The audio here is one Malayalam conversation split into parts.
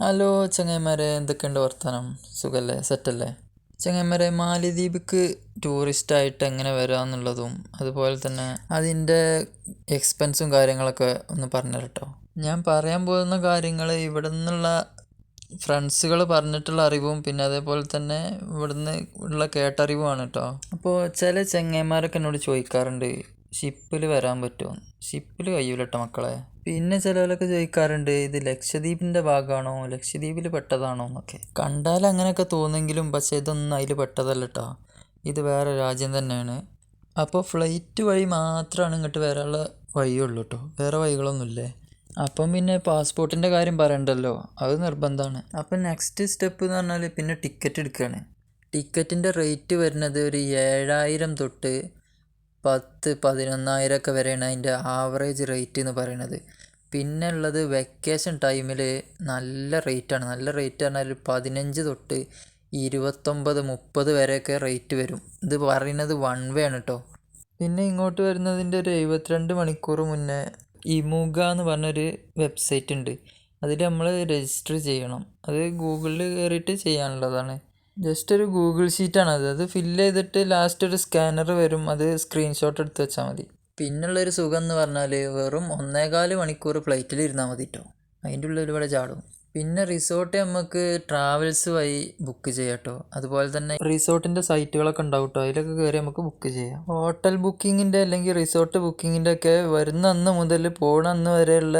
ഹലോ ചങ്ങായിമാരെ എന്തൊക്കെയുണ്ട് വർത്തമാനം സുഖല്ലേ? സെറ്റല്ലേ? ചങ്ങന്മാരെ മാലിദ്വീപിക്ക് ടൂറിസ്റ്റായിട്ട് എങ്ങനെ വരാമെന്നുള്ളതും അതുപോലെ തന്നെ അതിന്റെ എക്സ്പെൻസും കാര്യങ്ങളൊക്കെ ഒന്ന് പറഞ്ഞു കേട്ടോ ഞാൻ പറയാൻ പോകുന്ന കാര്യങ്ങൾ ഇവിടെ നിന്നുള്ള ഫ്രണ്ട്സുകൾ പറഞ്ഞിട്ടുള്ള അറിവും പിന്നെ അതേപോലെ തന്നെ ഇവിടുന്ന് ഉള്ള കേട്ടറിവുമാണ് കേട്ടോ. അപ്പോൾ ചില ചങ്ങന്മാരൊക്കെ എന്നോട് ചോദിക്കാറുണ്ട് ഷിപ്പിൽ വരാൻ പറ്റുമോ? ഷിപ്പിൽ കഴിയൂല മക്കളെ. പിന്നെ ചിലവരൊക്കെ ചോദിക്കാറുണ്ട് ഇത് ലക്ഷദ്വീപിന്റെ ഭാഗമാണോ? ലക്ഷദ്വീപിൽ പെട്ടതാണോ എന്നൊക്കെ. കണ്ടാൽ അങ്ങനെയൊക്കെ തോന്നുമെങ്കിലും പക്ഷേ ഇതൊന്നും അതിൽ പെട്ടതല്ല കേട്ടോ ഇത് വേറെ രാജ്യം തന്നെയാണ്. അപ്പോൾ ഫ്ലൈറ്റ് വഴി മാത്രമാണ് ഇങ്ങോട്ട് വരാനുള്ള വഴിയുള്ളൂ കേട്ടോ വേറെ വഴികളൊന്നുമില്ലേ? അപ്പം പിന്നെ പാസ്പോർട്ടിന്റെ കാര്യം പറയണ്ടല്ലോ. അത് നിർബന്ധമാണ്. അപ്പം നെക്സ്റ്റ് സ്റ്റെപ്പ് എന്ന് പറഞ്ഞാൽ പിന്നെ ടിക്കറ്റ് എടുക്കുകയാണ് ടിക്കറ്റിന്റെ റേറ്റ് വരുന്നത് ഒരു ഏഴായിരം തൊട്ട് പത്ത് പതിനൊന്നായിരമൊക്കെ വരെയാണ് അതിന്റെ ആവറേജ് റേറ്റ് എന്ന് പറയുന്നത് പിന്നെ ഉള്ളത് വെക്കേഷൻ ടൈമിൽ നല്ല റേറ്റാണ് നല്ല റേറ്റ് പറഞ്ഞാൽ പതിനഞ്ച് തൊട്ട് ഇരുപത്തൊമ്പത് മുപ്പത് വരെയൊക്കെ റേറ്റ് വരും. ഇത് പറയുന്നത് വൺ വേ ആണ് കേട്ടോ പിന്നെ ഇങ്ങോട്ട് വരുന്നതിന്റെ ഒരു എഴുപത്തിരണ്ട് മണിക്കൂർ മുന്നേ ഇമുഗ എന്ന് പറഞ്ഞൊരു വെബ്സൈറ്റ് ഉണ്ട്. അതിൽ നമ്മൾ രജിസ്റ്റർ ചെയ്യണം. അത് ഗൂഗിളിൽ കയറിയിട്ട് ചെയ്യാനുള്ളതാണ്. ജസ്റ്റ് ഒരു ഗൂഗിൾ ഷീറ്റാണ് അത്. ഫില്ല് ചെയ്തിട്ട് ലാസ്റ്റ് ഒരു സ്കാനർ വരും. അത് സ്ക്രീൻഷോട്ട് എടുത്ത് വെച്ചാൽ മതി. പിന്നുള്ളൊരു സുഖം എന്ന് പറഞ്ഞാൽ വെറും ഒന്നേകാൽ മണിക്കൂർ ഫ്ലൈറ്റിൽ ഇരുന്നാൽ മതി കേട്ടോ അതിന്റെ ഉള്ളിൽ ഇവിടെ ചാടും. പിന്നെ റിസോർട്ട് നമുക്ക് ട്രാവൽസ് വഴി ബുക്ക് ചെയ്യാം കേട്ടോ അതുപോലെ തന്നെ റിസോർട്ടിന്റെ സൈറ്റുകളൊക്കെ ഉണ്ടാവും കേട്ടോ അതിലൊക്കെ കയറി നമുക്ക് ബുക്ക് ചെയ്യാം. ഹോട്ടൽ ബുക്കിങ്ങിന്റെ അല്ലെങ്കിൽ റിസോർട്ട് ബുക്കിങ്ങിന്റെ ഒക്കെ വരുന്ന അന്ന് മുതൽ പോണ അന്ന് വരെയുള്ള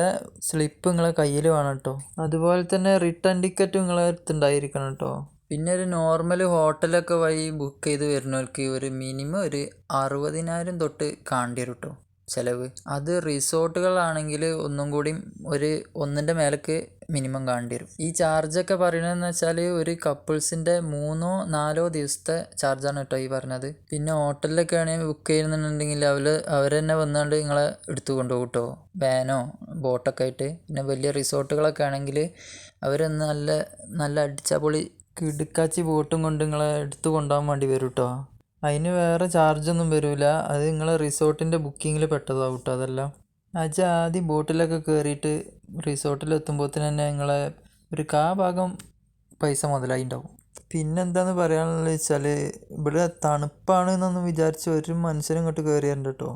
സ്ലിപ്പ് നിങ്ങളെ കയ്യിൽ വേണം കേട്ടോ അതുപോലെ തന്നെ റിട്ടേൺ ടിക്കറ്റ് നിങ്ങളെ അടുത്തുണ്ടായിരിക്കണം കേട്ടോ പിന്നെ ഒരു നോർമൽ ഹോട്ടലൊക്കെ വഴി ബുക്ക് ചെയ്ത് വരുന്നവർക്ക് ഒരു മിനിമം ഒരു അറുപതിനായിരം തൊട്ട് കാണേണ്ടി വരും കേട്ടോ ചിലവ്. അത് റിസോർട്ടുകളാണെങ്കിൽ ഒന്നും കൂടി ഒരു ഒന്നിന്റെ മേലേക്ക് മിനിമം കാണേണ്ടി വരും ഈ ചാർജൊക്കെ പറയണതെന്ന് വെച്ചാൽ ഒരു കപ്പിൾസിന്റെ മൂന്നോ നാലോ ദിവസത്തെ ചാർജാണ് കേട്ടോ ഈ പറഞ്ഞത്. പിന്നെ ഹോട്ടലിലൊക്കെ ആണെങ്കിൽ ബുക്ക് ചെയ്യുന്നുണ്ടെങ്കിൽ അവർ അവർ തന്നെ വന്നുകൊണ്ട് നിങ്ങളെ എടുത്തു കൊണ്ടുപോകും കേട്ടോ വാനോ ബോട്ടൊക്കെ ആയിട്ട്. പിന്നെ വലിയ റിസോർട്ടുകളൊക്കെ ആണെങ്കിൽ അവർ നല്ല നല്ല അടിച്ചപൊളി കിടുക്കാച്ചി ബോട്ടും കൊണ്ട് നിങ്ങളെ എടുത്തു കൊണ്ടുപോകാൻ വേണ്ടി വരും കേട്ടോ അതിന് വേറെ ചാർജൊന്നും വരില്ല അത് നിങ്ങൾ റിസോർട്ടിന്റെ ബുക്കിങ്ങിൽ പെട്ടതാവും കേട്ടോ അതെല്ലാം. അജ ആദ്യം ബോട്ടിലൊക്കെ കയറിയിട്ട് റിസോർട്ടിലെത്തുമ്പോഴത്തേന് തന്നെ നിങ്ങളെ ഒരു കാ ഭാഗം പൈസ മുതലായി ഉണ്ടാവും പിന്നെന്താന്ന് പറയാനുള്ളത് വെച്ചാൽ ഇവിടെ തണുപ്പാണ് എന്നൊന്നും വിചാരിച്ച് ഒരു മനുഷ്യനും ഇങ്ങോട്ട് കയറിയാറുണ്ട് കേട്ടോ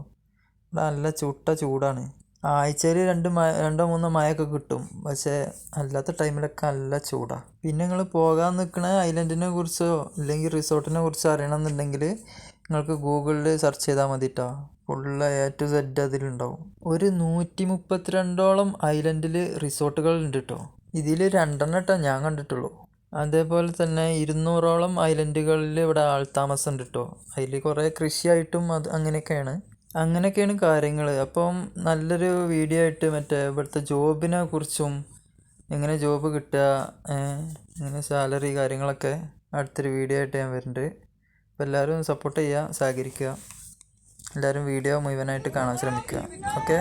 ഇവിടെ നല്ല ചുട്ട ചൂടാണ്. ആഴ്ചയിൽ രണ്ട് മഴ രണ്ടോ മൂന്നോ മഴയൊക്കെ കിട്ടും. പക്ഷേ അല്ലാത്ത ടൈമിലൊക്കെ നല്ല ചൂടാണ് പിന്നെ നിങ്ങൾ പോകാൻ നിൽക്കുന്ന ഐലൻഡിനെ കുറിച്ചോ അല്ലെങ്കിൽ റിസോർട്ടിനെ കുറിച്ചോ അറിയണമെന്നുണ്ടെങ്കിൽ നിങ്ങൾക്ക് ഗൂഗിളിൽ സെർച്ച് ചെയ്താൽ മതി കേട്ടോ ഫുള്ള് എ ടു സെഡ് അതിലുണ്ടാവും. ഒരു നൂറ്റി മുപ്പത്തിരണ്ടോളം ഐലൻഡിൽ റിസോർട്ടുകൾ ഉണ്ട് കേട്ടോ ഇതിൽ രണ്ടെണ്ണം കേട്ടോ ഞാൻ കണ്ടിട്ടുള്ളൂ. അതേപോലെ തന്നെ ഇരുന്നൂറോളം ഐലൻഡുകളിൽ ഇവിടെ ആൾത്താമസം ഉണ്ട് കേട്ടോ അതിൽ കുറേ കൃഷിയായിട്ടും അത് അങ്ങനെയൊക്കെയാണ്. അങ്ങനെയൊക്കെയാണ് കാര്യങ്ങൾ അപ്പം നല്ലൊരു വീഡിയോ ആയിട്ട് മറ്റേ ഇവിടുത്തെ ജോബിനെ കുറിച്ചും എങ്ങനെ ജോബ് കിട്ടുക എങ്ങനെ സാലറി കാര്യങ്ങളൊക്കെ അടുത്തൊരു വീഡിയോ ആയിട്ട് ഞാൻ വരുന്നുണ്ട്. അപ്പോൾ എല്ലാവരും സപ്പോർട്ട് ചെയ്യുക സഹകരിക്കുക. എല്ലാവരും വീഡിയോ മുഴുവനായിട്ട് കാണാൻ ശ്രമിക്കുക. ഓക്കെ